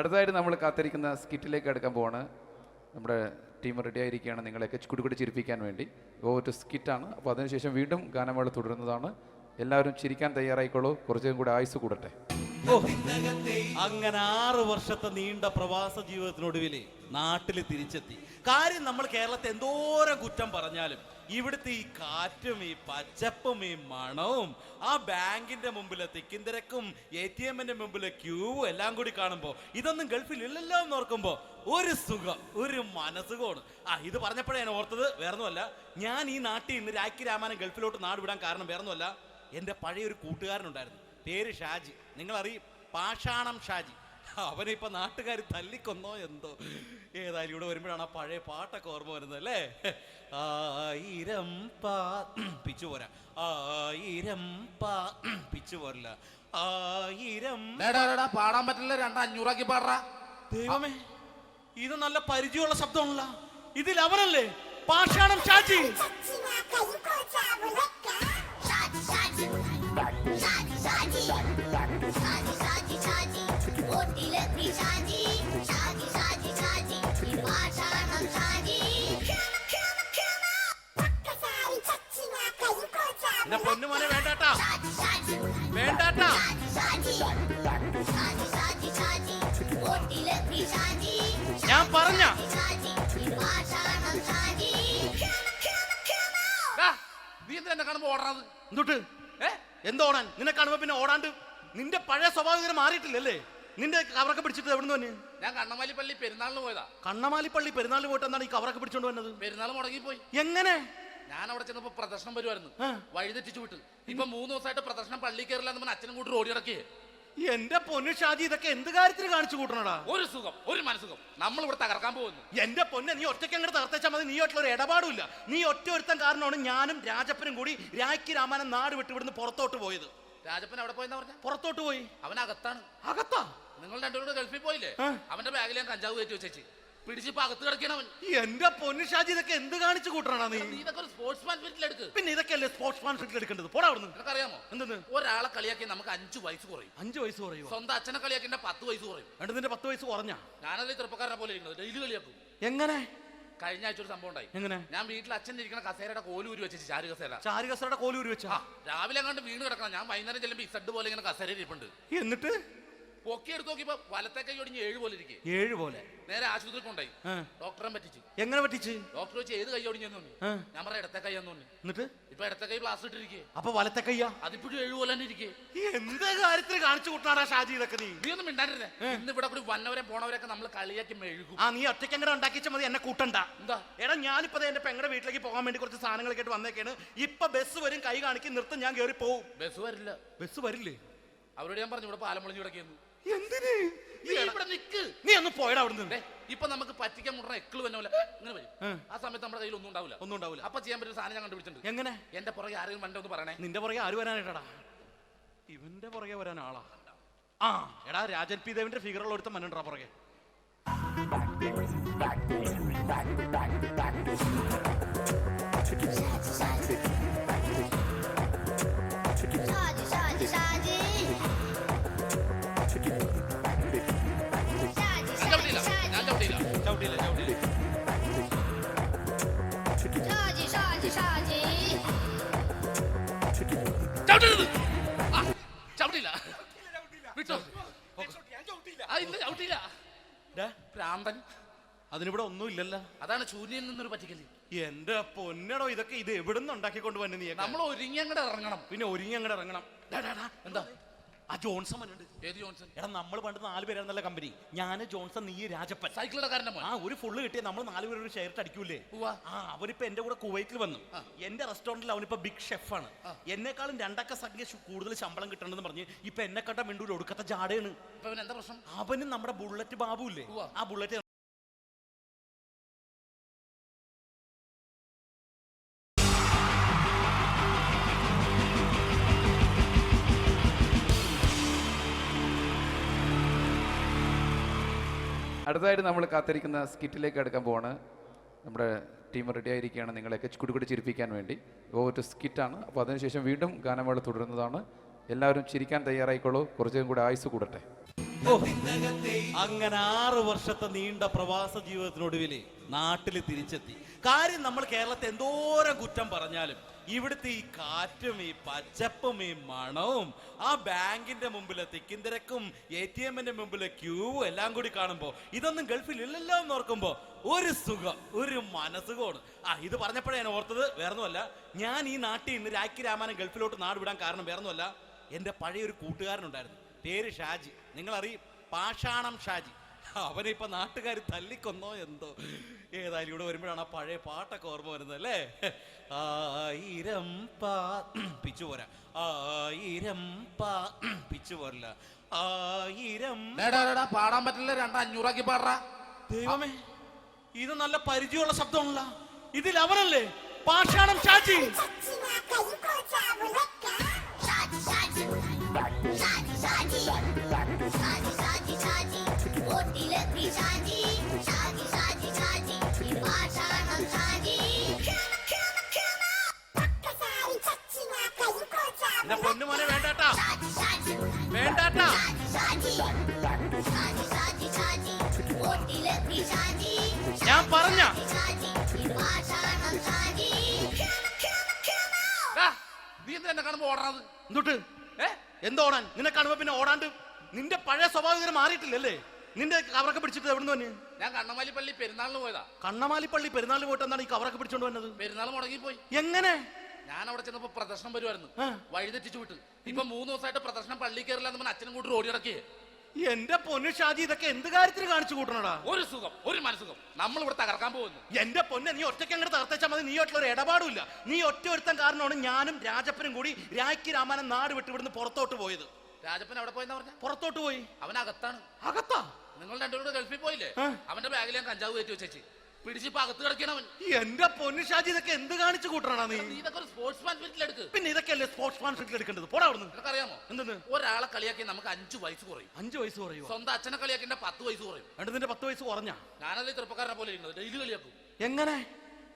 അടുത്തതായിട്ട് നമ്മൾ കാത്തിരിക്കുന്ന സ്കിറ്റിലേക്ക് എടുക്കാൻ പോവാണ്. നമ്മുടെ ടീം റെഡി ആയിരിക്കുകയാണ്. നിങ്ങളെയൊക്കെ കുടുകുടി ചിരിപ്പിക്കാൻ വേണ്ടി. ഒരു സ്കിറ്റാണ്. അപ്പോൾ അതിനുശേഷം വീണ്ടും ഗാനമേള തുടരുന്നതാണ്. എല്ലാവരും ചിരിക്കാൻ തയ്യാറായിക്കോളൂ. കുറച്ചും കൂടി ആയുസ് കൂടട്ടെ. അങ്ങനെ ആറ് വർഷത്തെ നീണ്ട പ്രവാസ ജീവിതത്തിനൊടുവിൽ നാട്ടിൽ തിരിച്ചെത്തി. കാര്യം നമ്മൾ കേരളത്തെ എന്തോരം കുറ്റം പറഞ്ഞാലും ഇവിടുത്തെ ഈ കാറ്റും ഈ പച്ചപ്പും ഈ മണവും ആ ബാങ്കിന്റെ മുമ്പിലെ തിക്കും തിരക്കും എ ടി എമ്മിന്റെ മുമ്പിലെ ക്യൂവും എല്ലാം കൂടി കാണുമ്പോൾ ഇതൊന്നും ഗൾഫിൽ ഇല്ലല്ലോ എന്ന് ഓർക്കുമ്പോൾ ഒരു സുഖം ഒരു മനസ്സുഖമാണ്. ആ ഇത് പറഞ്ഞപ്പോഴേ ഞാൻ ഓർത്തത് വേറൊന്നുമല്ല. ഞാൻ ഈ നാട്ടിൽ നിന്ന് രാഖി രാമാനം ഗൾഫിലോട്ട് നാട് വിടാൻ കാരണം വേറൊന്നുമല്ല. എന്റെ പഴയ ഒരു കൂട്ടുകാരനുണ്ടായിരുന്നു. പേര് ഷാജി. നിങ്ങൾ അറിയും പാഷാണം ഷാജി. അവനെ ഇപ്പൊ നാട്ടുകാർ തല്ലിക്കൊന്നോ എന്തോ. ഏതായാലും ഇവിടെ വരുമ്പോഴാണ് ആ പഴയ പാട്ടൊക്കെ ഓർമ്മ വരുന്നത് അല്ലേ? ആയിരം പാ പിച്ചു പോരാ. ആയിരം പാ പിച്ചു പോരല്ല. ആയിരം പാടാൻ പറ്റില്ല രണ്ട് അഞ്ഞൂറാക്കി പാടാ. ദൈവമേ ഇത് നല്ല പരിചയമുള്ള ശബ്ദമുള്ള ഇതിൽ അവനല്ലേ? പാഷാണം ഷാജി. എന്റെ പൊന്നുമോനെ വേണ്ടാട്ടാ. വേണ്ടാട്ടാ. ഞാൻ പറഞ്ഞ. നീ എന്താ എന്നെ കാണുമ്പോ ഓടാത് എന്തുട്ട്? ഏ? എന്തോടാൻ നിന്നെ കാണുമ്പോ പിന്നെ ഓടാണ്ട്. നിന്റെ പഴയ സ്വഭാവം ഇങ്ങനെ മാറിയിട്ടില്ലല്ലേ? നിന്റെ കവറൊക്കെ പിടിച്ചിട്ട് എവിടെ നിന്ന് ഞാൻ കണ്ണമാലിപ്പള്ളി പെരുന്നാളിന് പോയതാ. കണ്ണമാലിപ്പള്ളി പെരുന്നാളിന് പോയിട്ട് എന്താണ് ഈ കവറൊക്കെ പിടിച്ചോണ്ട് വന്നത്? പെരുന്നാൾ മുടങ്ങി പോയി എങ്ങനെ? ഞാൻ അവിടെ ചെന്നപ്പോ പ്രദർശനം വരുമായിരുന്നു. വഴിതെറ്റിച്ചു വിട്ടു ഇപ്പൊ മൂന്ന് ദിവസമായിട്ട് പ്രദർശനം പള്ളി കയറില്ല എന്ന് അച്ഛനും കൂട്ടി ഓടി ഇറക്കിയേ എന്റെ പൊന്നു ഷാജി ഇതൊക്കെ എന്ത് കാര്യത്തിന് കാണിച്ചു കൂട്ടണടാ? ഒരു സുഖം ഒരു മനസുഖം നമ്മൾ ഇവിടെ തകർക്കാൻ പോകുന്നു. എന്റെ പൊന്നെ നീ ഒറ്റയ്ക്ക് അങ്ങോട്ട് തകർത്തേച്ചാൽ മതി. നീ ഒറ്റ ഒരു ഇടപാടുമില്ല. നീ ഒറ്റ ഒരുത്തൻ കാരണമാണ് ഞാനും രാജപ്പനും കൂടി രാഖി രാമാനം നാട് വിട്ട് ഇവിടുന്ന് പുറത്തോട്ട് പോയത്. രാജപ്പൻ അവിടെ പോയെന്നാ പറഞ്ഞ? പുറത്തോട്ട് പോയി. അവൻ അകത്താണ് അകത്താ? നിങ്ങൾ രണ്ടുപേരും ഗൾഫിൽ പോയില്ലേ? അവന്റെ ബാഗിൽ ഞാൻ കഞ്ചാവ് കയറ്റി വെച്ചേച്ച്. പിടിച്ചിപ്പോ അകത്ത് കിടക്കണം അവൻ. എന്റെ പൊന്നു ഷാജി ഇതൊക്കെ എന്ത് കാണിച്ചു കൂട്ടണടാ നീ? ഇതൊക്കെ ഒരു സ്പോർട്സ് മാൻ എടുക്ക്. പിന്നെ ഇതൊക്കെയല്ലേ സ്പോർട്സ് മാൻ ഫീൽഡിൽ എടുക്കേണ്ടത്? പോടാ അവിടുന്ന്. നിനക്കറിയാമോ? എന്തെന്ന്? ഒരാളെ കളിയാക്കി നമുക്ക് അഞ്ചു വയസ്സ് കുറയും. അഞ്ചു വയസ്സ് കുറയും സ്വന്തം അച്ഛനെ കളിയാക്കി പത്ത് വയസ്സ് കുറയും. രണ്ട് നിന്റെ പത്ത് വയസ്സ് കുറഞ്ഞാ? ഞാനതിൽ ചെറുപ്പക്കാരനെ പോലെ ഇരിക്കുന്നത്. ഡെയിലി കളിയാക്കും. എങ്ങനെ? കഴിഞ്ഞ ആഴ്ച ഒരു സംഭവം ഉണ്ടായി. എങ്ങനെ? ഞാൻ വീട്ടിൽ അച്ഛൻ ഇരിക്കുന്ന കസേരയുടെ കോലൂരി വെച്ച് ചാരു കസേര. ചാരുകസയുടെ കോലൂരി വെച്ചാ? രാവിലെ അങ്ങോട്ട് വീണ് കിടക്കണം. ഞാൻ വൈകുന്നേരം ചെല്ലുമ്പോൾ ഇസഡ് പോലെ ഇങ്ങനെ കസേര ഇരിപ്പുണ്ട്. എന്നിട്ട്? പൊക്കി എടുത്ത് നോക്കിയപ്പോ വലത്തെ കൈ ഒടിഞ്ഞ് ഏഴ് പോലെ ഇരിക്കേ. ഏഴ് പോലെ. നേരെ ആശുപത്രി കൊണ്ടായി ആ. ഡോക്ടറെ പറ്റിച്ച്. എങ്ങനെ പറ്റിച്ച്? ഡോക്ടർ വെച്ച് ഏത് കൈ ഒടിഞ്ഞെന്ന് തോന്നി ആ. ഞാൻ പറയാം ഇടത്തെ കൈ എന്ന് തോന്നി എന്നിട്ട്? ഇപ്പൊ ഇടത്തെ കൈ പ്ലാസ്റ്റർ ഇട്ടിരിക്കേ. അപ്പൊ വലത്തെ കയ്യാ അതിപ്പോഴും ഏഴ് പോലെ തന്നെ ഇരിക്കേ. എന്ത് കാര്യത്തിന് കാണിച്ചു കൂട്ടാടാ ഷാജി ഇതൊക്കെ നീ? നീ ഒന്നും മിണ്ടാണ്ടിരുന്നേ. ഇന്ന് ഇവിടെ കൂടി വന്നവരെ പോണവരൊക്കെ നമ്മൾ കളിയാക്കി മെഴുകും ആ നീ ഒറ്റയ്ക്ക് അങ്ങനെ ഉണ്ടാക്കിച്ച മതി എന്നെ കൂട്ടണ്ട. എന്താ? എടാ ഞാനിപ്പോ ദേ എന്റെ പെങ്ങളുടെ വീട്ടിലേക്ക് പോകാൻ വേണ്ടി കുറച്ച് സാധനങ്ങളൊക്കെ ആയിട്ട് വന്നേക്കാണ്. ഇപ്പൊ ബസ് വരും കൈ കാണിക്കും നിർത്തും ഞാൻ കയറി പോവും. ബസ് വരില്ല. ബസ് വരില്ലേ? അവരോട് ഞാൻ പറഞ്ഞു ഇവിടെ പാലം കിടക്കുന്നു. എന്തിന്? നീ ഇവിടെ നിക്ക്. നീ ഒന്ന് പോയടാ അവിടെ ഇപ്പൊ നമുക്ക് പറ്റിക്കാൻ മുടണ എക്കിൾ വന്നോല ഇങ്ങനെ വരും. ആ. സമയത്ത് നമ്മുടെ കയ്യിൽ ഒന്നും ഉണ്ടാവില്ല ഒന്നും ഉണ്ടാവില്ല അപ്പൊ ചെയ്യാൻ പറ്റുന്ന സാധനം ഞാൻ കണ്ടുപിടിച്ചിട്ടുണ്ട്. എങ്ങനെ? എന്റെ പുറകെ ആരെങ്കിലും വണ്ടി ഒന്ന് പറയണേ. നിന്റെ പുറകെ ആര് വരാനായിട്ടാടാ? ഇവന്റെ പുറകെ വരാൻ ആളാ. ആ എടാ രാജൻ പി ദേവിന്റെ ഫിഗറുള്ള ഒരുത്തം മനുണ്ടാ പുറകെ. ഷാജി ഷാജി ഷാജി ചവിട്ടരുത് ആ, ചവിട്ടിയില്ല വിട്ടോ ആ ഇല്ല ചവിട്ടിയില്ല ഡാ, ഭ്രാന്തൻ. അതിനിവിടെ ഒന്നും ഇല്ലല്ലോ. അതാണ് ശൂന്യയിൽ നിന്നൊരു പറ്റിക്കൽ. എന്റെ പൊന്നടോ ഇതൊക്കെ ഇത് എവിടുന്ന് ഉണ്ടാക്കിക്കൊണ്ട് വന്നെ നീ നമ്മൾ ഒരുങ്ങി അങ്ങോട്ട് ഇറങ്ങണം. പിന്നെ ഒരുങ്ങി അങ്ങോട്ട് ഇറങ്ങണം. ഡാ, ഡാ, ഡാ, എന്താ? ആ ജോൺസൺ മനുണ്ട് ഏത് ജോൺസൺ? എടാ നമ്മൾ പണ്ട് നാല് പേരായിരുന്നല്ല കമ്പനി ഞാൻ ജോൺസൺ നീ രാജപ്പൻ. സൈക്കിളുടെ മോൻ. ആ ഒരു ഫുള്ള് കിട്ടിയ നമ്മൾ നാല് പേര് ഒരു ഷെയർ അടിക്കൂലേ? ഉവ്വ. ആ അവരിപ്പോ എന്റെ കൂടെ കുവൈറ്റിൽ വന്നു. എന്റെ റെസ്റ്റോറന്റിൽ അവനിപ്പോ ബിഗ് ഷെഫാണ് എന്നെക്കാളും രണ്ടക്ക സംഖ്യ ശു- കൂടുതൽ ശമ്പളം കിട്ടണമെന്ന് പറഞ്ഞ് ഇപ്പൊ എന്നെക്കാട്ട മിണ്ടൂര് ഒടുക്കത്തെ ജാടയാണ്. ഇപ്പൊ അവൻ എന്താ പ്രശ്നം? അവനും നമ്മുടെ ബുള്ളറ്റ് ബാബു ഇല്ലേ? ഉവ്വ. ആ ബുള്ളറ്റ് അടുത്തതായിട്ട് നമ്മൾ കാത്തിരിക്കുന്ന സ്കിറ്റിലേക്ക് എടുക്കാൻ പോവാണ്. നമ്മുടെ ടീം റെഡി ആയിരിക്കുകയാണ്. നിങ്ങളെയൊക്കെ കുടുകുടി ചിരിപ്പിക്കാൻ വേണ്ടി. ഒരു സ്കിറ്റാണ്. അപ്പോൾ അതിനുശേഷം വീണ്ടും ഗാനമേള തുടരുന്നതാണ്. എല്ലാവരും ചിരിക്കാൻ തയ്യാറായിക്കോളൂ. കുറച്ചും കൂടെ ആയുസ് കൂടട്ടെ. അങ്ങനെ ആറ് വർഷത്തെ നീണ്ട പ്രവാസ ജീവിതത്തിനൊടുവിൽ നാട്ടിൽ തിരിച്ചെത്തി. കാര്യം നമ്മൾ കേരളത്തെ എന്തോരം കുറ്റം പറഞ്ഞാലും ഇവിടുത്തെ ഈ കാറ്റും ഈ പച്ചപ്പും ഈ മണവും ആ ബാങ്കിന്റെ മുമ്പിലെ തിക്കും തിരക്കും എ ടി എമ്മിന്റെ മുമ്പിലെ ക്യൂവും എല്ലാം കൂടി കാണുമ്പോ ഇതൊന്നും ഗൾഫിൽ ഇല്ലല്ലോ എന്ന് ഓർക്കുമ്പോ ഒരു സുഖം ഒരു മനസ്സുഖമാണ്. ആ ഇത് പറഞ്ഞപ്പോഴേ ഞാൻ ഓർത്തത് വേറൊന്നുമല്ല. ഞാൻ ഈ നാട്ടിൽ നിന്ന് രാഖി രാമാനം ഗൾഫിലോട്ട് നാട് വിടാൻ കാരണം വേറൊന്നുമല്ല. എന്റെ പഴയ ഒരു കൂട്ടുകാരനുണ്ടായിരുന്നു. പേര് ഷാജി. നിങ്ങളറിയും? പാഷാണം ഷാജി. അവനെ ഇപ്പൊ നാട്ടുകാർ തല്ലിക്കൊന്നോ എന്തോ. ഏതായാലും ഇവിടെ വരുമ്പോഴാണ് ആ പഴയ പാട്ടൊക്കെ ഓർമ്മ വരുന്നത് അല്ലേ ആയിരം പാ പിച്ചു പോരാ ആയിരം പാ പിച്ചു പോരല്ല ആയിരം പാടാൻ പറ്റില്ല രണ്ട് അഞ്ഞൂറാക്കി പാടാ ദൈവമേ ഇത് നല്ല പരിചയമുള്ള ശബ്ദമുള്ള ഇതിൽ അവരല്ലേ പാഷാണം ഷാജി ഷാജി ഷാജി ഷാജി ഷാജി ഷാജി ഷാജി ഷാജി എന്റെ വേണ്ടാട്ടാ ഷാജി ഷാജി വേണ്ടാട്ടാ. ഷാജി ഞാൻ പറഞ്ഞ. നീ എന്താ എന്നെ കാണുമ്പോ ഓടണത് എന്തുട്ട്? ഏ? എന്തോടാൻ നിന്നെ കാണുമ്പോ പിന്നെ ഓടാണ്ട് നിന്റെ പഴയ സ്വഭാവം ഇങ്ങനെ മാറിയിട്ടില്ലല്ലേ? നിന്റെ കവറൊക്കെ പിടിച്ചിട്ട് എവിടുന്ന് വന്നെ? ഞാൻ കണ്ണമാലിപ്പള്ളി പെരുന്നാളിന് പോയതാ. കണ്ണമാലിപ്പള്ളി പെരുന്നാളിന് പോയിട്ട് എന്താണ് ഈ കവറൊക്കെ പിടിച്ചോണ്ട് വന്നത്? പെരുന്നാൾ മുടങ്ങി പോയി എങ്ങനെ? ഞാൻ അവിടെ ചെന്നപ്പോ പ്രദർശനം വരുമായിരുന്നു. വഴിതെറ്റിച്ചു വിട്ടു. ഇപ്പൊ മൂന്ന് ദിവസമായിട്ട് പ്രദർശനം പള്ളി കയറില്ല എന്ന് അച്ഛനും കൂട്ടി ഓടി ഇറക്കിയേ എന്റെ പൊന്നു ഷാജി ഇതൊക്കെ എന്ത് കാര്യത്തിന് കാണിച്ചു കൂട്ടണടാ? ഒരു സുഖം ഒരു മനസ്സുഖം. നമ്മൾ ഇവിടെ തകർക്കാൻ പോകുന്നു. എന്റെ പൊന്നെ നീ ഒറ്റയ്ക്ക് അങ്ങോട്ട് തകർത്തേച്ചാൽ മതി. നീ ഒട്ടുള്ള ഒരു ഇടപാടുമില്ല. നീ ഒറ്റ ഒരുത്തൻ കാരണമാണ് ഞാനും രാജപ്പനും കൂടി രാഖി രാമാനം നാട് വിട്ട് ഇവിടുന്ന് പുറത്തോട്ട് പോയത്. രാജപ്പൻ അവിടെ പോയെന്ന് പറഞ്ഞ? പുറത്തോട്ട് പോയി. അവനകത്താണ് അകത്താ? നിങ്ങൾ രണ്ടുപേരും ഗൾഫിൽ പോയില്ലേ? അവന്റെ ബാഗിൽ ഞാൻ കഞ്ചാവ് കയറ്റി വെച്ചേച്ച്. പിടിച്ചിപ്പോ അകത്ത് കിടക്കണം അവൻ. എന്റെ പൊന്നു ഷാജി ഇതൊക്കെ എന്ത് കാണിച്ചു കൂട്ടണടാ നീ? നീ ഇതൊക്കെ ഒരു സ്പോർട്സ് മാൻ എടുക്ക്. പിന്നെ ഇതൊക്കെയല്ലേ സ്പോർട്സ് മാൻഷിപ്പിൽ എടുക്കേണ്ടത്? പോടാ അവിടുന്ന്. നിനക്കറിയാമോ? എന്തെന്ന്? ഒരാളെ കളിയാക്കി നമുക്ക് അഞ്ചു വയസ്സ് കുറയും. അഞ്ചു വയസ്സ് പറയുമോ സ്വന്തം അച്ഛനെ കളിയാക്കിന്റെ പത്ത് വയസ്സ് കുറയും. എന്നിട്ട് നിന്റെ പത്ത് വയസ്സ് കുറഞ്ഞ? ഞാനത് ചെറുപ്പക്കാരനെ പോലെ ഇരിക്കുന്നത് ഡെയിലി കളിയാക്കും. എങ്ങനെ?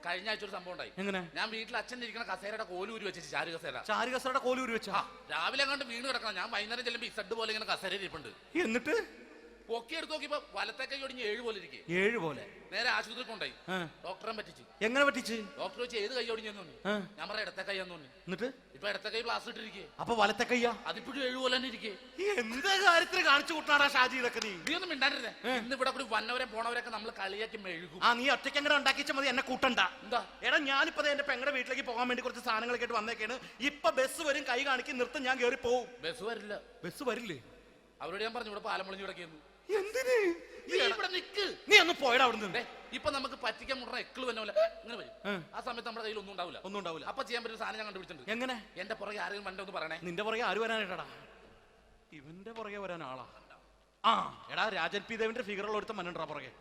കഴിഞ്ഞ ആഴ്ച ഒരു സംഭവം ഉണ്ടായി. എങ്ങനെ? ഞാൻ വീട്ടിൽ അച്ഛൻ ഇരിക്കുന്ന കസേരയുടെ കോലൂരി വെച്ചിട്ട് ചാരു കസേര. ചാരുകസയുടെ കോലൂരി വെച്ചാ? രാവിലെ കണ്ട് വീണ് കിടക്കണം. ഞാൻ വൈകുന്നേരം ചെല്ലുമ്പോ ഇസഡ് പോലെ ഇങ്ങനെ കസേര ഇരിപ്പുണ്ട്. എന്നിട്ട്? പൊക്കി എടുത്ത് നോക്കിയപ്പോ വലത്തെ കൈ ഒടിഞ്ഞ് ഏഴ് പോലെ ഇരിക്കും. ഏഴ് പോലെ. നേരെ ആശുപത്രി കൊണ്ടായി. ഡോക്ടറെ പറ്റിച്ച്. എങ്ങനെ പറ്റിച്ച്? ഡോക്ടർ വെച്ച് ഏത് കൈ ഒടിഞ്ഞെന്ന് ഞാൻ പറയാം ഇടത്തെ കൈ എന്ന് തോന്നി എന്നിട്ട്? ഇപ്പൊ ഇടത്തെ കൈ പ്ലാസ്റ്റർ ഇട്ടിരിക്കേ. അപ്പൊ വലത്തെ കയ്യാ അതിപ്പോഴും ഏഴ് പോലെ തന്നെ ഇരിക്കേ. എന്ത് കാര്യത്തിന് കാണിച്ചു കൂട്ടാടാ ഷാജി ഇതൊക്കെ നീ? നീ ഒന്നും മിണ്ടാണ്ടിരുന്നേ. ഇന്ന് ഇവിടെ കൂടി വന്നവരെ പോണവരൊക്കെ നമ്മൾ കളിയാക്കി മെഴുകും. ആ നീ ഒറ്റയ്ക്ക് അങ്ങനെ ഉണ്ടാക്കിച്ച മതി എന്നെ കൂട്ടണ്ട. എന്താ? എടാ ഞാനിപ്പോ എന്റെ പെങ്ങളുടെ വീട്ടിലേക്ക് പോകാൻ വേണ്ടി കുറച്ച് സാധനങ്ങളൊക്കെ ആയിട്ട് വന്നേക്കാണ്. ഇപ്പൊ ബസ് വരും കൈ കാണിക്കും നിർത്തും ഞാൻ കയറി പോവും. ബസ് വരില്ല. ബസ് വരില്ലേ? അവരോട് ഞാൻ പറഞ്ഞു ഇവിടെ പാലം പൊളിഞ്ഞു കിടക്കുന്നു. എന്തിന്? നീ ഇവിടെ നിക്ക്. നീ ഒന്ന് പോയടാ അവിടുന്ന്. ദേ, ഇപ്പൊ നമുക്ക് പറ്റിക്കാൻ മുട്ട എക്കിൾ തന്നെ ഇങ്ങനെ വരും. ആ. സമയത്ത് നമ്മുടെ കയ്യിൽ ഒന്നും ഉണ്ടാവില്ല. ഒന്നും ഉണ്ടാവില്ല. അപ്പൊ ചെയ്യാൻ പറ്റുന്ന സാധനം ഞാൻ കണ്ടുപിടിച്ചിട്ടുണ്ട്. എങ്ങനെ? എന്റെ പുറകെ ആരെങ്കിലും വണ്ടി ഒന്ന് പറയണേ? നിന്റെ പുറകെ ആര് വരാനായിട്ടാടാ? ഇവന്റെ പുറകെ വരാൻ ആളാ. ആ എടാ രാജൻ പി ദേവിന്റെ ഫിഗറുള്ള ഒരുത്തം മനുണ്ടാ പുറകെ.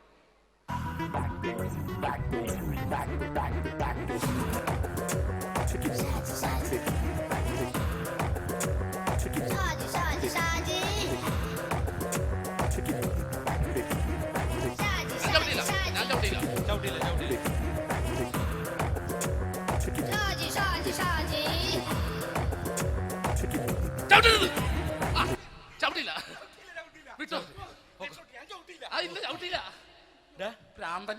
ഷാജി ചവിട്ടരുത് ചവിട്ടില്ല വിട്ടോ. ആ ഇല്ല ചവിട്ടില്ല ഭ്രാന്തൻ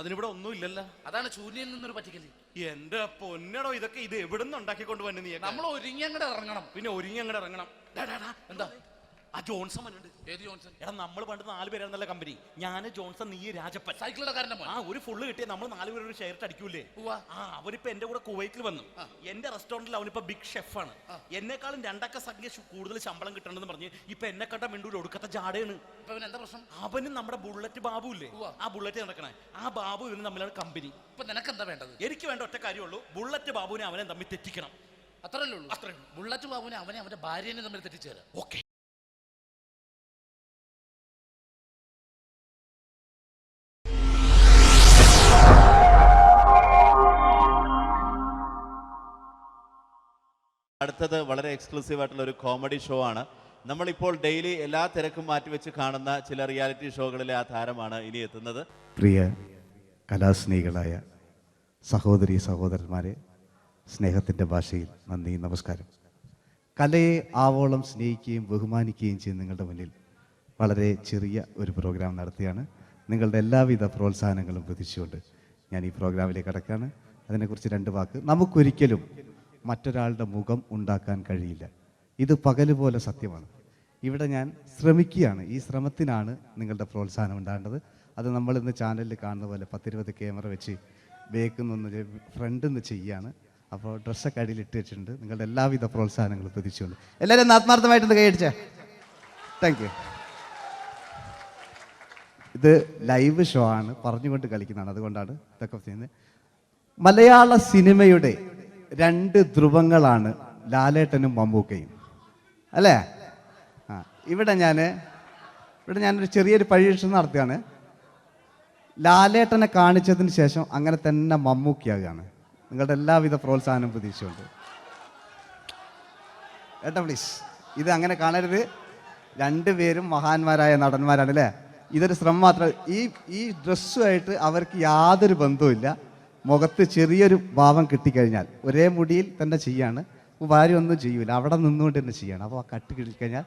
അതിനിവിടെ ഒന്നും ഇല്ലല്ലോ. അതാണ് ചൂര്യൻ നിന്നൊരു പറ്റിക്കൽ. എന്റെ പൊന്നടോ ഇതൊക്കെ ഇത് എവിടുന്ന് ഉണ്ടാക്കിക്കൊണ്ട് വന്നു നീ നമ്മൾ ഒരുങ്ങി അങ്ങോട്ട് ഇറങ്ങണം. പിന്നെ ഒരുങ്ങി അങ്ങോട്ട് ഇറങ്ങണം. എന്താ? ആ ജോൺസൺ ഉണ്ട് ഏത് ജോൺസൺ? എടാ നമ്മൾ പണ്ട് നാല് പേരായിരുന്നല്ല കമ്പനി ഞാൻ ജോൺസൺ നീ രാജപ്പൻ. സൈക്കിളുടെ കാരന്റെ മോൻ. ആ ഒരു ഫുള്ള് കിട്ടിയ നമ്മൾ നാല് പേര് ഒരു ഷെയർട്ട് അടിക്കൂലേ ഉവ്വ. ആ അവരിപ്പോ എന്റെ കൂടെ കുവൈറ്റിൽ വന്നു. എന്റെ റെസ്റ്റോറന്റിൽ അവനിപ്പോ ബിഗ് ഷെഫാണ് എന്നെക്കാളും രണ്ടക്ക സംഖ്യ ശു- കൂടുതൽ ശമ്പളം കിട്ടണമെന്ന് പറഞ്ഞ് ഇപ്പൊ എന്നെ കണ്ട മിണ്ടൂര് ഒടുക്കത്തെ ജാടയാണ്. ഇപ്പൊ ഇവന് എന്താ പ്രശ്നം? അവനും നമ്മുടെ ബുള്ളറ്റ് ബാബു ഇല്ലേ? ഉവ്വ. ആ ബുള്ളറ്റ് നടക്കണേ. ആ ബാബു ഇവന് തമ്മിലാണ് കമ്പനി ഇപ്പൊ നിനക്ക് എന്താ വേണ്ടത്? എനിക്ക് വേണ്ട ഒറ്റ കാര്യമുള്ളൂ. ബുള്ളറ്റ് ബാബുവിനെ അവനെ തമ്മിൽ തെറ്റിക്കണം. അത്രല്ലേ ഉള്ളൂ? അത്രേ ഉള്ളൂ. ബുള്ളറ്റ് ബാബുവിനെ അവനെ അവന്റെ ഭാര്യനെ തമ്മിൽ തെറ്റിച്ചേരാ. ഓക്കെ. അടുത്തത് വളരെ എക്സ്ക്ലൂസീവ് ആയിട്ടുള്ള ഒരു കോമഡി ഷോ ആണ്. നമ്മളിപ്പോൾ ഡെയിലി എല്ലാ തിരക്കും മാറ്റിവെച്ച് കാണുന്ന ചില റിയാലിറ്റി ഷോകളിലെ ആ താരമാണ് ഇനി എത്തുന്നത്. പ്രിയ കലാസ്നേഹികളായ സഹോദരി സഹോദരന്മാരെ സ്നേഹത്തിന്റെ ഭാഷയിൽ നന്ദി നമസ്കാരം. കലയെ ആവോളം സ്നേഹിക്കുകയും ബഹുമാനിക്കുകയും ചെയ്യുന്ന നിങ്ങളുടെ മുന്നിൽ വളരെ ചെറിയ ഒരു പ്രോഗ്രാം നടത്തിയാണ് നിങ്ങളുടെ എല്ലാവിധ പ്രോത്സാഹനങ്ങളും പ്രതീക്ഷിച്ചുകൊണ്ട് ഞാൻ ഈ പ്രോഗ്രാമിലേക്ക് കടക്കുകയാണ്. അതിനെക്കുറിച്ച് രണ്ട് വാക്ക്. നമുക്കൊരിക്കലും മറ്റൊരാളുടെ മുഖം ഉണ്ടാക്കാൻ കഴിയില്ല. ഇത് പകൽ പോലെ സത്യമാണ്. ഇവിടെ ഞാൻ ശ്രമിക്കുകയാണ്. ഈ ശ്രമത്തിനാണ് നിങ്ങളുടെ പ്രോത്സാഹനം ഉണ്ടാകേണ്ടത്. അത് നമ്മൾ ഇന്ന് ചാനലിൽ കാണുന്ന പോലെ പത്തിരുപത് ക്യാമറ വെച്ച് ബേക്കിൽ നിന്ന് ഫ്രണ്ടിൽ നിന്ന് ചെയ്യാണ്. അപ്പോൾ ഡ്രസ്സൊക്കെ അടിയിൽ ഇട്ട് വെച്ചിട്ടുണ്ട്. നിങ്ങളുടെ എല്ലാവിധ പ്രോത്സാഹനങ്ങളും പ്രതീക്ഷിച്ചുകൊണ്ട്. എല്ലാവരും ആത്മാർത്ഥമായിട്ടൊന്ന് കൈയടിച്ചേ താങ്ക് യു ഇത് ലൈവ് ഷോ ആണ്. പറഞ്ഞുകൊണ്ട് കളിക്കുന്നതാണ്. അതുകൊണ്ടാണ് ഇതൊക്കെ ചെയ്യുന്നത്. മലയാള സിനിമയുടെ രണ്ട് ധ്രുവങ്ങളാണ് ലാലേട്ടനും മമ്മൂക്കയും. അല്ലേ? ആ ഇവിടെ ഞാൻ ഇവിടെ ഞാനൊരു ചെറിയൊരു പരീക്ഷണം നടത്തുകയാണ്. ലാലേട്ടനെ കാണിച്ചതിന് ശേഷം അങ്ങനെ തന്നെ മമ്മൂക്കിയാകുകയാണ് നിങ്ങളുടെ എല്ലാവിധ പ്രോത്സാഹനം പ്രതീക്ഷിച്ചുകൊണ്ട്. ഏട്ടാ പ്ലീസ് ഇത് അങ്ങനെ കാണരുത്. രണ്ടുപേരും മഹാന്മാരായ നടന്മാരാണ് അല്ലേ? ഇതൊരു ശ്രമം മാത്രം. ഈ ഈ ഡ്രസ്സുമായിട്ട് അവർക്ക് യാതൊരു ബന്ധവുമില്ല. മുഖത്ത് ചെറിയൊരു ഭാവം കിട്ടിക്കഴിഞ്ഞാൽ ഒരേ മുടിയിൽ തന്നെ ചെയ്യാണ്. ഭാര്യ ഒന്നും ചെയ്യൂല. അവിടെ നിന്നുകൊണ്ട് തന്നെ ചെയ്യണം. അപ്പോൾ ആ കട്ട് കിട്ടിക്കഴിഞ്ഞാൽ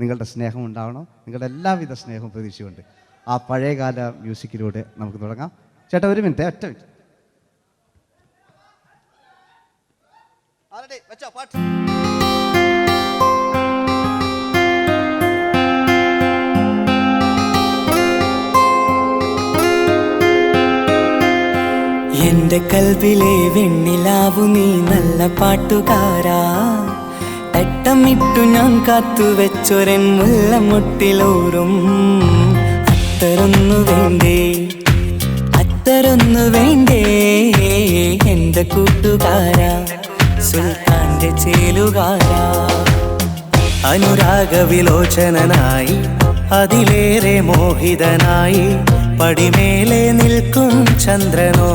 നിങ്ങളുടെ സ്നേഹം ഉണ്ടാവണം. നിങ്ങളുടെ എല്ലാവിധ സ്നേഹവും പ്രതീക്ഷിച്ചുകൊണ്ട് ആ പഴയകാല മ്യൂസിക്കിലൂടെ നമുക്ക് തുടങ്ങാം. ചേട്ടാ ഒരു മിനിറ്റ് ഒറ്റ മിനിറ്റ്. വെച്ചോ പാട്ട്. എന്റെ കൽവിലെ വെണ്ണിലാവു നീ നല്ല പാട്ടുകാരാ. തട്ടമിട്ടു ഞാൻ കാത്തു വെച്ചൊരൻ മുല്ലമുട്ടിലോറും. അത്തരൊന്നു വേണ്ടേ? അത്തരൊന്നു വേണ്ടേ? എന്റെ കൂട്ടുകാരാ സുൽത്താന്റെ ചേലുകാരാ. അനുരാഗവിലോചനായി അതിലേറെ മോഹിതനായി പടിമേലെ നിൽക്കും ചന്ദ്രനോ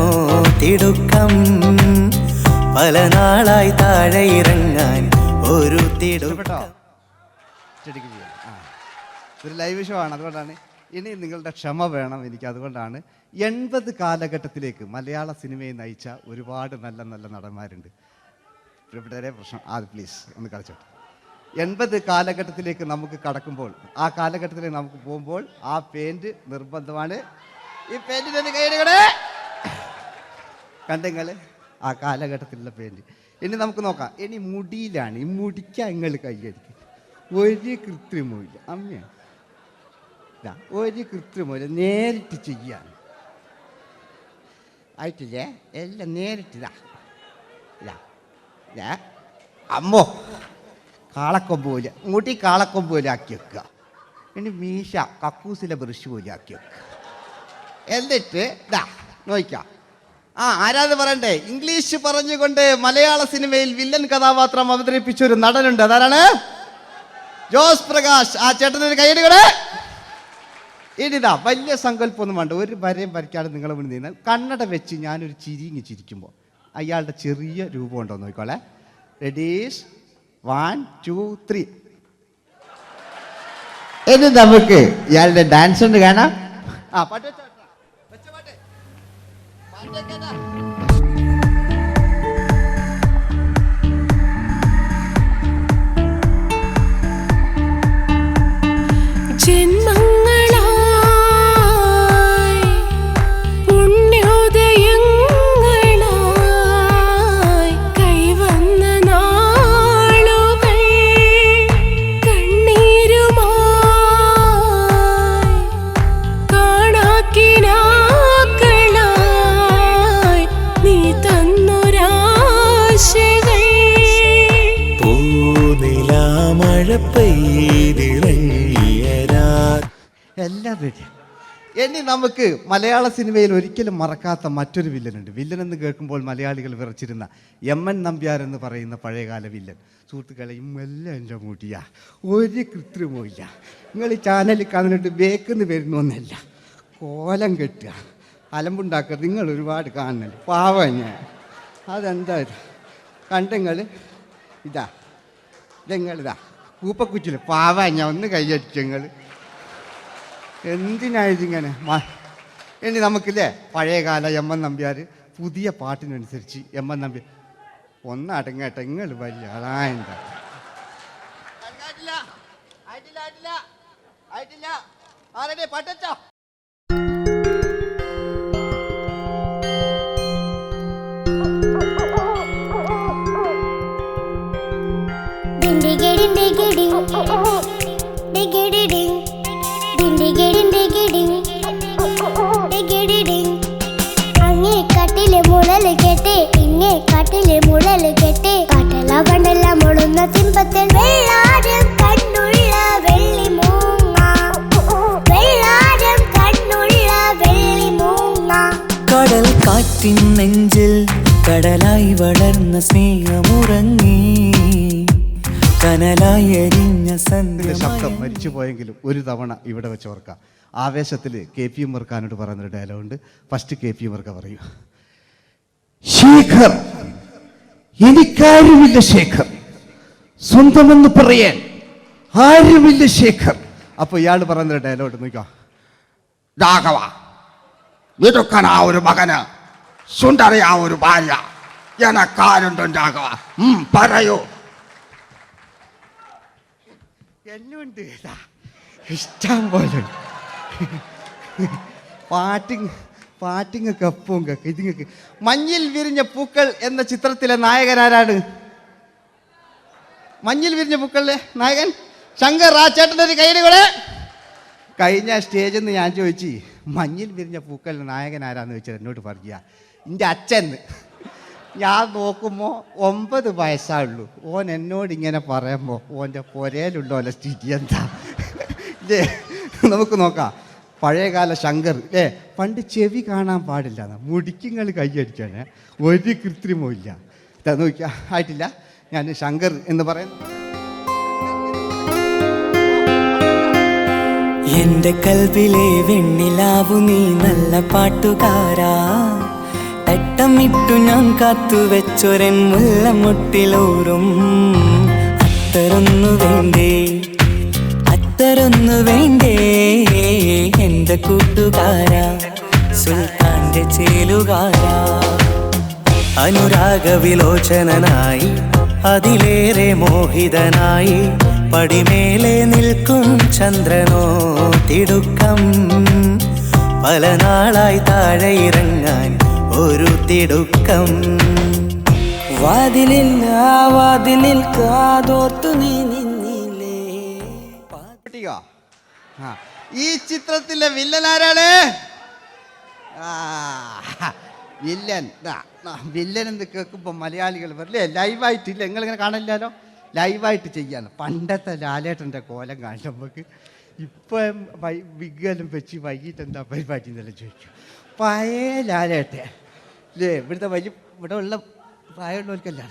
തിടുക്കം. പല നാളായി താഴെ ഇറങ്ങാൻ ഒരു തിടുക്കം. ഇതൊരു ലൈവ് ഷോ ആണ്. അതുകൊണ്ടാണ് ഇനി നിങ്ങളുടെ ക്ഷമ വേണം എനിക്ക്. അതുകൊണ്ടാണ് എൺപത് കാലഘട്ടത്തിലേക്ക് മലയാള സിനിമയെ നയിച്ച ഒരുപാട് നല്ല നല്ല നടന്മാരുണ്ട്. ഇവിടെ പ്രശ്നം. ആ പ്ലീസ് ഒന്ന് കളിച്ചോട്ടെ. എൺപത് കാലഘട്ടത്തിലേക്ക് നമുക്ക് കടക്കുമ്പോൾ ആ കാലഘട്ടത്തിലേക്ക് നമുക്ക് പോകുമ്പോൾ ആ പെയിന്റ് നിർബന്ധമാണ്. ഈ പെയിന്റിന് കൈയിടുകളെ കണ്ടെങ്കിൽ ആ കാലഘട്ടത്തിലുള്ള പെയിന്റ് ഇനി നമുക്ക് നോക്കാം. ഇനി മുടിയിലാണ്. ഈ മുടിക്ക നിങ്ങൾ കൈയടിക്കും ഒരു കൃത്രിമില്ല അമ്മയാണ് ഒരു കൃത്രിമില്ല നേരിട്ട് ചെയ്യാണ് ആയിട്ടില്ലേ? എല്ലാം ഇതാ. അമ്മോ. കാളക്കൊമ്പ് പോലെ ഈ കാളക്കൊമ്പ് പോലെ ആക്കി വെക്കുക. ഇനി മീശ കക്കൂസിലെ ബ്രഷ് പോലെ ആക്കി വെക്കുക. എന്നിട്ട് ഇതാ നോക്കാം ആ ആരാത് പറയണ്ടേ? ഇംഗ്ലീഷ് പറഞ്ഞുകൊണ്ട് മലയാള സിനിമയിൽ വില്ലൻ കഥാപാത്രം അവതരിപ്പിച്ച ഒരു നടനുണ്ട്. അതാരാണ് ജോസ് പ്രകാശ്. ആ ചേട്ടനൊരു കൈയടികളെ ഇനിതാ വലിയ സങ്കല്പമൊന്നും വേണ്ട. ഒരു വരയും വരയ്ക്കാതെ നിങ്ങൾ മുന്നിൽ നിന്ന് കണ്ണട വെച്ച് ഞാനൊരു ചിരിങ്ങി ചിരിക്കുമ്പോൾ അയാളുടെ ചെറിയ രൂപം ഉണ്ടോ നോക്കിക്കോളെ. റെഡീസ് വൺ ടു ത്രീ ഇനി നമുക്ക് ഇയാളുടെ ഡാൻസ് ഉണ്ട് കാണാം ആ പാട്ട് വെച്ചോ, വെച്ചോ പാട്ട്. പാട്ട് വെക്കാനാ. മലയാള സിനിമയിൽ ഒരിക്കലും മറക്കാത്ത മറ്റൊരു വില്ലനുണ്ട്. വില്ലൻ എന്ന് കേൾക്കുമ്പോൾ മലയാളികൾ വിറച്ചിരുന്ന എം എൻ നമ്പ്യാർ എന്ന് പറയുന്ന പഴയകാല വില്ലൻ. സുഹൃത്തുക്കളെ എല്ലാം എന്റെ മൂട്ടിയാ ഒരു ഇല്ല നിങ്ങൾ ഈ ചാനലിൽ കാണുന്നിട്ട് ബേക്കെന്ന് വരുന്നൊന്നല്ല കോലം കെട്ടുക. അലമ്പുണ്ടാക്കുക നിങ്ങൾ ഒരുപാട് കാണുന്നുണ്ട്. പാവം ഞാൻ. അതെന്താ ഇത്? കണ്ടെങ്കിൽ ഇതാ. ഇതെങ്ങളിതാ കൂപ്പക്കുറ്റിൽ പാവ ഞാൻ. ഒന്ന് കൈയടിച്ചു നിങ്ങൾ. ഇങ്ങനെ ഇനി നമുക്കില്ലേ പഴയകാല എം എൻ നമ്പ്യാർ പുതിയ പാട്ടിനനുസരിച്ച് എം എൻ നമ്പ്യാർ ഒന്നടങ്ങട്ടെ നിങ്ങൾ വലിയ അതായത് ആരുടെ പട്ടച്ചോ? ഡിഗിഡി ഡിഗിഡി ഡിഗിഡി ഡിഗിഡി ഡിഗിഡി ding കേട്ട് വെള്ളാരം കണ്ണുള്ള വെള്ളി മൂങ്ങ. വെള്ളാരം കണ്ണുള്ള വെള്ളി മൂങ്ങ. കടൽ കാറ്റിൻ നെഞ്ചിൽ കടലായി വളർന്ന സ്നേഹമുറങ്ങി. കനലായി എരിഞ്ഞ സന്ധ്യ ശബ്ദം മരിച്ചു പോയെങ്കിലും ഒരു തവണ ഇവിടെ വെച്ച് ഓർക്കാം. ആവേശത്തിൽ കെ പി എം വർക്കാനോട് പറയുന്നൊരു ഡയലോഗുണ്ട് ഫസ്റ്റ് കെ പി എം വർക്ക പറയൂ. ശേഖർ എനിക്കാരുമില്ല ശേഖർ. സ്വന്തമെന്ന് പറയാൻ ആരുമില്ല ശേഖർ. അപ്പൊ ഇയാൾ പറയുന്ന ഡയലോഗ് നോക്കോ രാഘവ മിടുക്കനാ ഒരു മകന് സുന്ദരയാ ഒരു ഭാര്യ. എനക്കാരുണ്ടോ രാഘവ. പറയൂ. എന്നുണ്ട്. ഇഷ്ടം പോലെ പാട്ടിങ്. പാട്ടിങ്ങൊക്കെ കപ്പും കേക്ക് ഇതിങ്ങക്ക് മഞ്ഞിൽ വിരിഞ്ഞ പൂക്കൾ എന്ന ചിത്രത്തിലെ നായകൻ ആരാണ്? മഞ്ഞിൽ വിരിഞ്ഞ പൂക്കളിലെ നായകൻ ശങ്കർ ആ ചേട്ടന്റെ കൈയുടെ കൂടെ. കഴിഞ്ഞ സ്റ്റേജിൽ നിന്ന് ഞാൻ ചോദിച്ചു മഞ്ഞിൽ വിരിഞ്ഞ പൂക്കളിലെ നായകൻ ആരാന്ന് ചോദിച്ചത് എന്നോട് പറയുക എന്റെ അച്ഛൻ. ഞാൻ നോക്കുമ്പോൾ ഒമ്പത് വയസ്സായുള്ളൂ. ഓൻ എന്നോട് ഇങ്ങനെ പറയുമ്പോൾ ഓന്റെ പുരയിലുണ്ടോ സ്ഥിതി എന്താ? നമുക്ക് നോക്കാം. പഴയകാല ശങ്കർ ഏ പണ്ട് ചെവി കാണാൻ പാടില്ല. മുടിക്കുങ്ങൾ കൈയടിക്കാണ് ഒരു കൃത്രിമവും ഇല്ല. നോക്കിയാ ആയിട്ടില്ല. ഞാൻ ശങ്കർ എന്ന് പറയുന്നു എന്റെ കൽവിലെ വെണ്ണിലാവു നീ നല്ല പാട്ടുകാരാ. തട്ടമിട്ടു ഞാൻ കാത്തു വെച്ചൊരൻ മുല്ലമുട്ടിലോറും. അത്തരൊന്നു വേണ്ടേ? അത്തരൊന്നു വേണ്ടേ? എന്റെ കൂട്ടുകാരാ സുൽത്താന്റെ ചേലുകാരാ. അനുരാഗവിലോചനായി അതിലേറെ മോഹിതനായി പടിമേലെ നിൽക്കും ചന്ദ്രനോ തിടുക്കം. പല നാളായി താഴെ ഇറങ്ങാൻ ഒരു തിടുക്കം. വാതിലിൽ ആ വാതിലിൽ കാതോർത്തു നീ ഈ ചിത്രത്തിലെ വില്ലൻ ആരാണ്? വില്ലൻ. വില്ലൻ എന്ന് കേൾക്കുമ്പോൾ മലയാളികൾ വരില്ലേ ലൈവായിട്ടില്ല നിങ്ങളിങ്ങനെ കാണില്ലല്ലോ? ലൈവായിട്ട് ചെയ്യാണ് പണ്ടത്തെ ലാലേട്ടന്റെ കോലം കാണും നമുക്ക് ഇപ്പം വിഗ്ഗലും വെച്ച് വൈകിട്ട് എന്താ പരിപാടി എന്നെല്ലാം ചോദിക്കും. പഴയ ലാലേട്ടൻ. അല്ലേ ഇവിടുത്തെ വലിയ ഇവിടെ ഉള്ള പ്രായമുള്ളവർക്കല്ല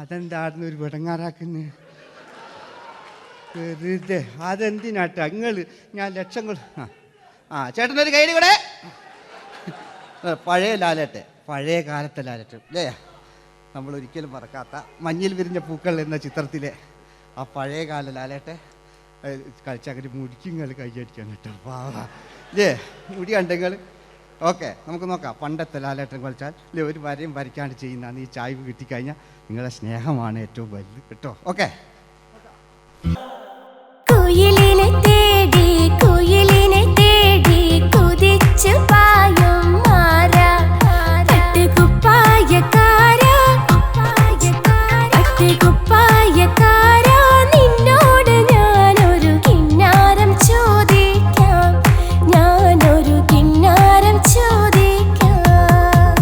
അതെന്താണെന്ന് ഒരു വിടങ്ങാറാക്കുന്നത് വെറുതെ. അതെന്തിനാട്ട? നിങ്ങൾ ഞാൻ ലക്ഷങ്ങൾ ആ ചേട്ടനൊരു കയ്യിൽ കൂടെ പഴയ ലാലറ്റ് പഴയ കാലത്തെ ലാലറ്റ് അല്ലേ നമ്മൾ ഒരിക്കലും മറക്കാത്ത മഞ്ഞിൽ വിരിഞ്ഞ പൂക്കൾ എന്ന ചിത്രത്തിലെ ആ പഴയ കാല ലാലട്ടെ. കളിച്ചങ്ങനെ മുടിക്കുങ്ങൾ കൈയടിക്കാൻ കേട്ടോ അല്ലേ മുടി കണ്ടെങ്കിൽ ഓക്കെ നമുക്ക് നോക്കാം. പണ്ടത്തെ ലാലേട്ടൻ കളിച്ചാൽ അല്ലെ ഒരു വരയും വരയ്ക്കാണ്ട് ചെയ്യുന്നതാണ് ഈ ചായ്വ് കിട്ടിക്കഴിഞ്ഞാൽ നിങ്ങളുടെ സ്നേഹമാണ് ഏറ്റവും വലുത്. കേട്ടോ? ഓക്കെ. കുതിച്ചു പായും മാറ. പട്ടുകുപ്പായക്കാര പട്ടുകുപ്പായക്കാര നിന്നോട് ഞാനൊരു കിന്നാരം ചോദിക്കാം. ഞാനൊരു കിന്നാരം ചോദിക്കാം.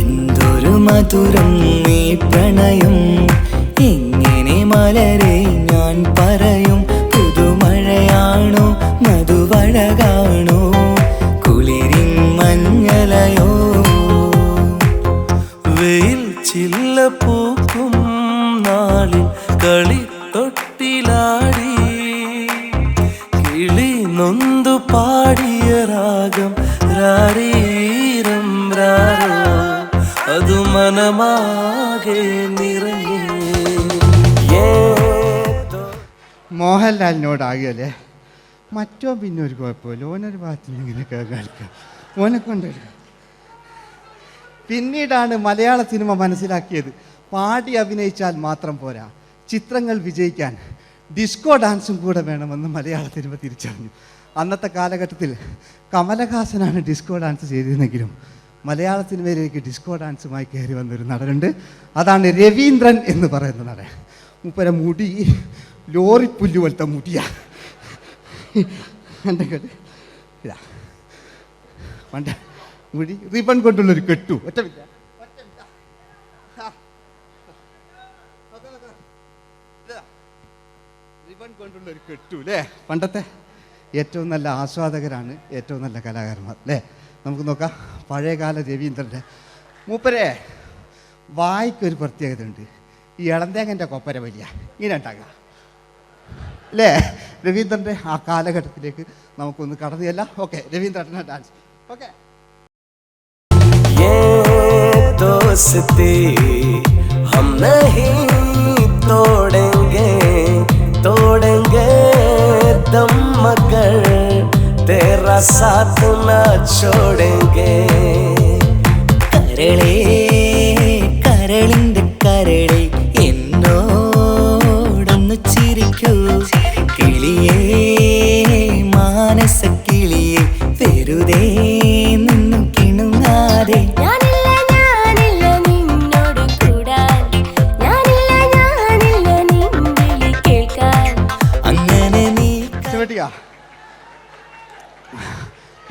എന്തൊരു മധുരം നീ പ്രണയം. മോഹൻലാലിനോടാകല്ലേ മറ്റോ പിന്നെ ഒരു കുഴപ്പമില്ല. ഓനൊരു ഭാഗത്ത് ഇങ്ങനെ കേൾക്കാം ഓനെ കൊണ്ടുവരിക. പിന്നീടാണ് മലയാള സിനിമ മനസ്സിലാക്കിയത്. പാടി അഭിനയിച്ചാൽ മാത്രം പോരാ. ചിത്രങ്ങൾ വിജയിക്കാൻ ഡിസ്കോ ഡാൻസും കൂടെ വേണമെന്ന് മലയാള സിനിമ തിരിച്ചറിഞ്ഞു. അന്നത്തെ കാലഘട്ടത്തിൽ കമലഹാസനാണ് ഡിസ്കോ ഡാൻസ് ചെയ്തിരുന്നെങ്കിലും മലയാള സിനിമയിലേക്ക് ഡിസ്കോ ഡാൻസുമായി കയറി വന്നൊരു നടനുണ്ട്. അതാണ് രവീന്ദ്രൻ എന്ന് പറയുന്ന നടൻ. മുപ്പര മുടി ലോറിപ്പുല്ലുപോലത്തെ പുല്ല് കേട്ട് ഇതാ. പണ്ട് മുടി. റിബൺ കൊണ്ടുള്ളൊരു കെട്ടു. ഒറ്റ. റിബൺ കൊണ്ടുള്ള ഒരു കെട്ടു അല്ലേ പണ്ടത്തെ ഏറ്റവും നല്ല ആസ്വാദകരാണ് ഏറ്റവും നല്ല കലാകാരന്മാർ അല്ലേ നമുക്ക് നോക്കാം. പഴയകാല രവീന്ദ്രന്റെ മൂപ്പരെ വായിക്കൊരു പ്രത്യേകതയുണ്ട്. ഈ ഇളന്തേങ്ങന്റെ കൊപ്പര വലിയ. ഇങ്ങനെ ഉണ്ടാകുക അല്ലേ രവീന്ദ്രൻ്റെ ആ കാലഘട്ടത്തിലേക്ക് നമുക്കൊന്ന് കടന്നു ചെല്ലാം ഓക്കെ രവീന്ദ്രൻ്റെ ഡാൻസ് ഓക്കെ ये दोस्ती हम नहीं तोड़ेंगे तोड़ेंगे दम मगर तेरा साथ ना छोड़ेंगे കരളേ കരളിന്റെ കരളെ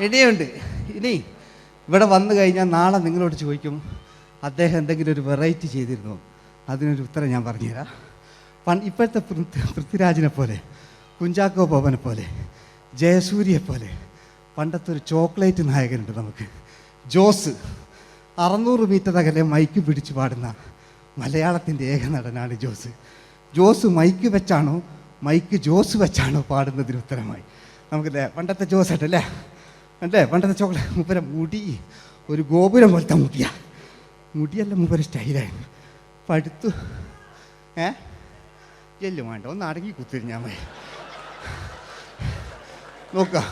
ഇനിയുണ്ട്. ഇനി ഇവിടെ വന്നു കഴിഞ്ഞാൽ നാളെ നിങ്ങളോട് ചോദിക്കും അദ്ദേഹം എന്തെങ്കിലും ഒരു വെറൈറ്റി ചെയ്തിരുന്നോ? അതിനൊരു ഉത്തരം ഞാൻ പറഞ്ഞുതരാം. പണ്ട് ഇപ്പോഴത്തെ പൃഥ്വി- പൃഥ്വിരാജിനെ പോലെ കുഞ്ചാക്കോ ബോബനെ പോലെ ജയസൂര്യയെ പോലെ പണ്ടത്തെ ഒരു ചോക്ലേറ്റ് നായകനുണ്ട് നമുക്ക്. ജോസ് അറുന്നൂറ് മീറ്റർ അകലെ മൈക്ക് പിടിച്ചു പാടുന്ന മലയാളത്തിന്റെ ഏക നടനാണ് ജോസ്. ജോസ് മൈക്ക് വെച്ചാണോ മൈക്ക് ജോസ് വെച്ചാണോ പാടുന്നതിന് ഉത്തരമായി? നമുക്കല്ലേ പണ്ടത്തെ ജോസ് ആയിട്ടല്ലേ? അല്ലേ? പണ്ടത്തെ ചോക്ലേറ്റ് മുപ്പര മുടി ഒരു ഗോപുരം പോലത്തെ മുടിയാ. മുടിയല്ല മുപ്പര സ്റ്റൈലായിരുന്നു. പടുത്തു. ഏ? എല്ലു വേണ്ട. ഒന്ന് അടങ്ങി കുത്തിരിഞ്ഞാൽ മതി. നോക്കുക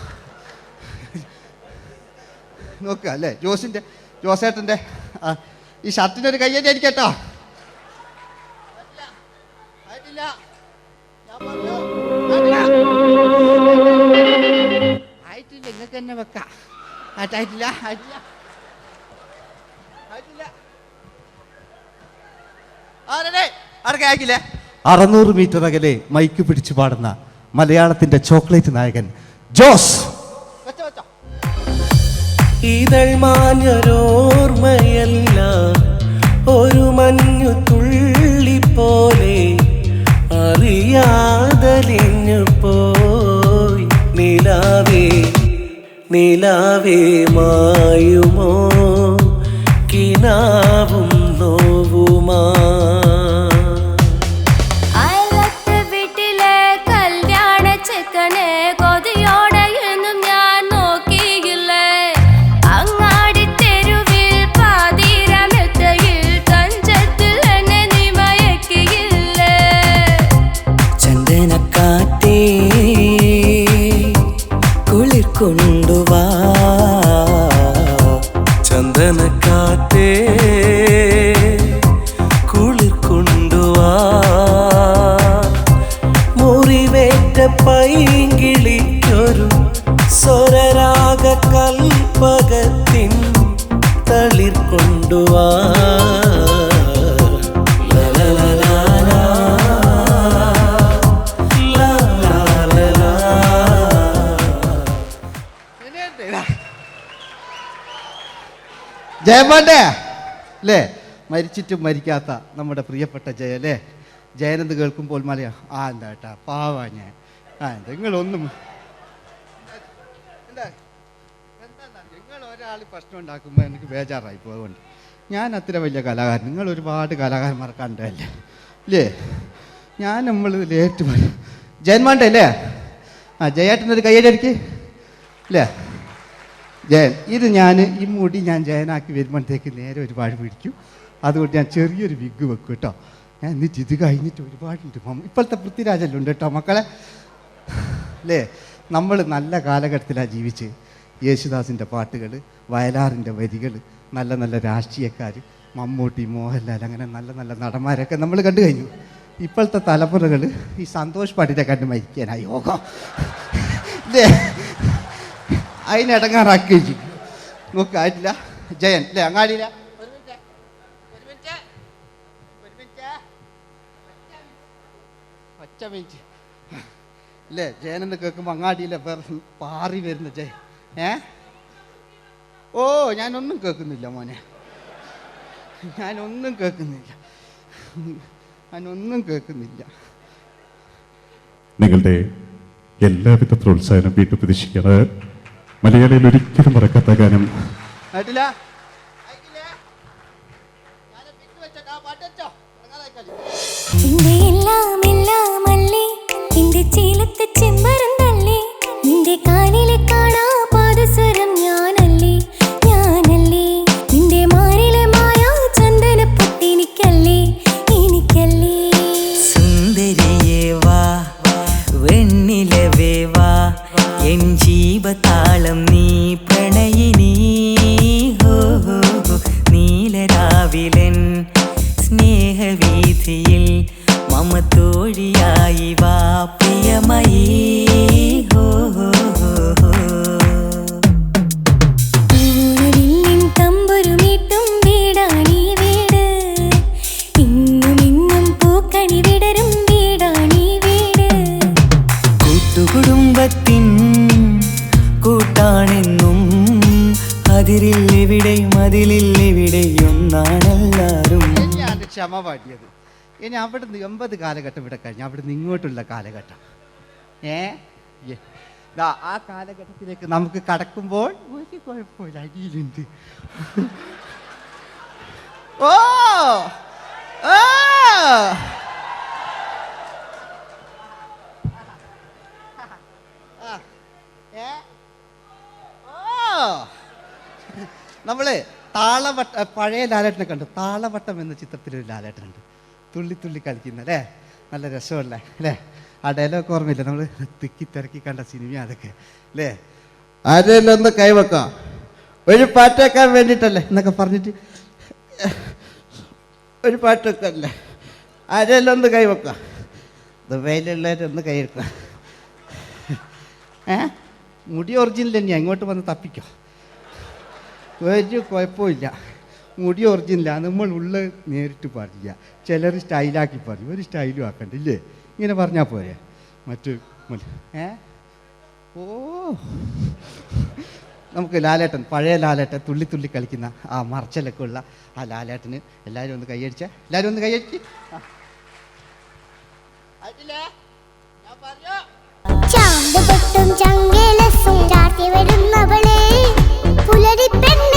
നോക്കുക അല്ലേ? ജോസിന്റെ ജോസേട്ടന്റെ ഈ ഒരു കയ്യടി ആയിരിക്കട്ടോ ആയിട്ടില്ല. ഞാൻ പറഞ്ഞു. നിങ്ങൾക്ക് തന്നെ വെക്കാം ആയിട്ടില്ല ആയിട്ടില്ല ആയിട്ടില്ല ആരൊക്കെ ആക്കില്ലേ അറുന്നൂറ് മീറ്റർ അകലെ മൈക്ക് പിടിച്ചു പാടുന്ന മലയാളത്തിന്റെ ചോക്ലേറ്റ് നായകൻ ജോസ്. ഇതൾ മാഞ്ഞൊരോർമ്മയല്ല ഒരു മഞ്ഞു തുള്ളി പോലെ അറിയാതലിഞ്ഞു നിലാവേ മായുമോ? കിനാവും മുറിവേറ്റ പൈങ്കിളിക്കൊരു സ്വരരാഗ കൽപ്പകത്തിൻ തളിർ കൊണ്ടുവാ. ജയമാണ്ടേ അല്ലേ? മരിച്ചിട്ടും മരിക്കാത്ത നമ്മുടെ പ്രിയപ്പെട്ട ജയ അല്ലേ ജയനെന്ന് കേൾക്കുമ്പോൾ മലയാ ആ എന്താ ഏട്ടാ പാവാ ഞാൻ. ആ നിങ്ങളൊന്നും എന്താ എന്താ നിങ്ങൾ ഒരാൾ പ്രശ്നം ഉണ്ടാക്കുമ്പോൾ എനിക്ക് ബേജാറായി പോകുന്നുണ്ട് ഞാൻ അത്ര വലിയ കലാകാരൻ. നിങ്ങൾ ഒരുപാട് കലാകാരന്മാർ കണ്ടല്ലേ ഇല്ലേ? ഞാൻ നമ്മൾ ലേറ്റ് ജയന്മാണ്ടേ അല്ലേ ആ ജയേട്ടനൊരു കയ്യടിക്ക് ഇല്ലേ? ജയൻ ഇത് ഞാൻ ഈ മുടി ഞാൻ ജയനാക്കി വരുമ്പോഴത്തേക്ക് നേരെ ഒരുപാട് പിടിക്കും. അതുകൊണ്ട് ഞാൻ ചെറിയൊരു വിഗ് വെക്കും കേട്ടോ. ഞാൻ എന്നിട്ട് ഇത് കഴിഞ്ഞിട്ട് ഒരുപാടുണ്ട് ഇപ്പോഴത്തെ പൃഥ്വിരാജല്ലുണ്ട് കേട്ടോ മക്കളെ? അല്ലേ? നമ്മൾ നല്ല കാലഘട്ടത്തിലാണ് ജീവിച്ച് യേശുദാസിന്റെ പാട്ടുകൾ വയലാറിന്റെ വരികൾ നല്ല നല്ല രാഷ്ട്രീയക്കാർ മമ്മൂട്ടി മോഹൻലാൽ അങ്ങനെ നല്ല നല്ല നടന്മാരൊക്കെ നമ്മൾ കണ്ടു കഴിഞ്ഞു. ഇപ്പോഴത്തെ തലമുറകൾ ഈ സന്തോഷ് പാട്ടിനെ കണ്ട് മരിക്കാനാ യോഗം അല്ലേ? അതിനിടങ്ങാറാക്കി നോക്കായിട്ടില്ല ജയൻ അല്ലേ? അങ്ങാടിയില്ല ഒറ്റ മിനിറ്റ്. ഇല്ലേ ജയനെന്ന് കേൾക്കുമ്പോൾ അങ്ങാടിയിലെ വേറെ പാറി വരുന്ന ജയൻ ഏ? ഓ ഞാനൊന്നും കേൾക്കുന്നില്ല മോനെ. ഞാനൊന്നും കേൾക്കുന്നില്ല. ഞാനൊന്നും കേൾക്കുന്നില്ല. നിങ്ങളുടെ എല്ലാവിധ പ്രോത്സാഹനം വീണ്ടും പ്രതീക്ഷിക്കുന്നത് മലയാളിയിൽ ഒരിക്കലും മറക്കാത്ത ഗാനം. നിന്റെ എല്ലാം എല്ലാം അല്ലേ ചെമ്പരം തള്ളി നിന്റെ കാനിലെ കാണാ പ്രിയമയീ ഹോ ഹോ ഹോ. തമ്പുരുമീട്ടും വീടാണീ വീട്. ഇന്നും ഇന്നും പൂക്കണി വിടരും വീടാണീ വീട്. കൂട്ടുകുടുംബത്തിൻ കൂട്ടാണെന്നും ക്ഷമ പാടിയത്. ഇനി അവിടുന്ന് എൺപത് കാലഘട്ടം ഇവിടെ കഴിഞ്ഞു അവിടുന്ന് ഇങ്ങോട്ടുള്ള കാലഘട്ടം. ഏ? ആ കാലഘട്ടത്തിലേക്ക് നമുക്ക് കടക്കുമ്പോൾ ഒരു കുഴപ്പമില്ല അടിയിലുണ്ട്? ഓ! നമ്മൾ താളവട്ട പഴയ ലാലേട്ടനെ കണ്ടു. താളവട്ടം എന്ന ചിത്രത്തിലൊരു ലാലേട്ടനുണ്ട്. തുള്ളി തുള്ളി കളിക്കുന്ന അല്ലേ? നല്ല രസമല്ലേ അല്ലേ? ആ ഡയലോഗ് ഓർമ്മയില്ല? നമ്മൾ തിക്കി തിരക്കി കണ്ട സിനിമ അതൊക്കെ. അല്ലേ ആരെയല്ല ഒന്ന് കൈവെക്കാം? ഒരു പാട്ടേക്കാൻ വേണ്ടിയിട്ടല്ലേ എന്നൊക്കെ പറഞ്ഞിട്ട്. ഒരു പാട്ട് വെക്കല്ലേ ആരെയല്ല ഒന്ന് കൈവക്കാം? ദുബൈയിലുള്ളവരൊന്ന് കൈവെക്കാം. ഏ? മുടി ഒറിജിനൽ തന്നെയാണ് ഇങ്ങോട്ട് വന്ന് തപ്പിക്കോ. ഒരു കുഴപ്പമില്ല മുടി ഒറിജിനലാണ്. നമ്മൾ ഉള്ള നേരിട്ട് പറയുക ചിലർ സ്റ്റൈലാക്കി പറയും ഒരു സ്റ്റൈലും ആക്കണ്ടില്ലേ ഇങ്ങനെ പറഞ്ഞാൽ പോരെ. മറ്റു ഏ? ഓ. നമുക്ക് ലാലേട്ടൻ പഴയ ലാലേട്ടൻ തുള്ളി തുള്ളി കളിക്കുന്ന ആ മറച്ചലൊക്കെ ഉള്ള ആ ലാലേട്ടന് എല്ലാവരും ഒന്ന് കൈയടിച്ച. എല്ലാവരും ഒന്ന് കൈയടിച്ച്? ചാമ്പ് പൊട്ടും ചാർത്തി വരുന്നവളെ പുലരി പെണ്ണെ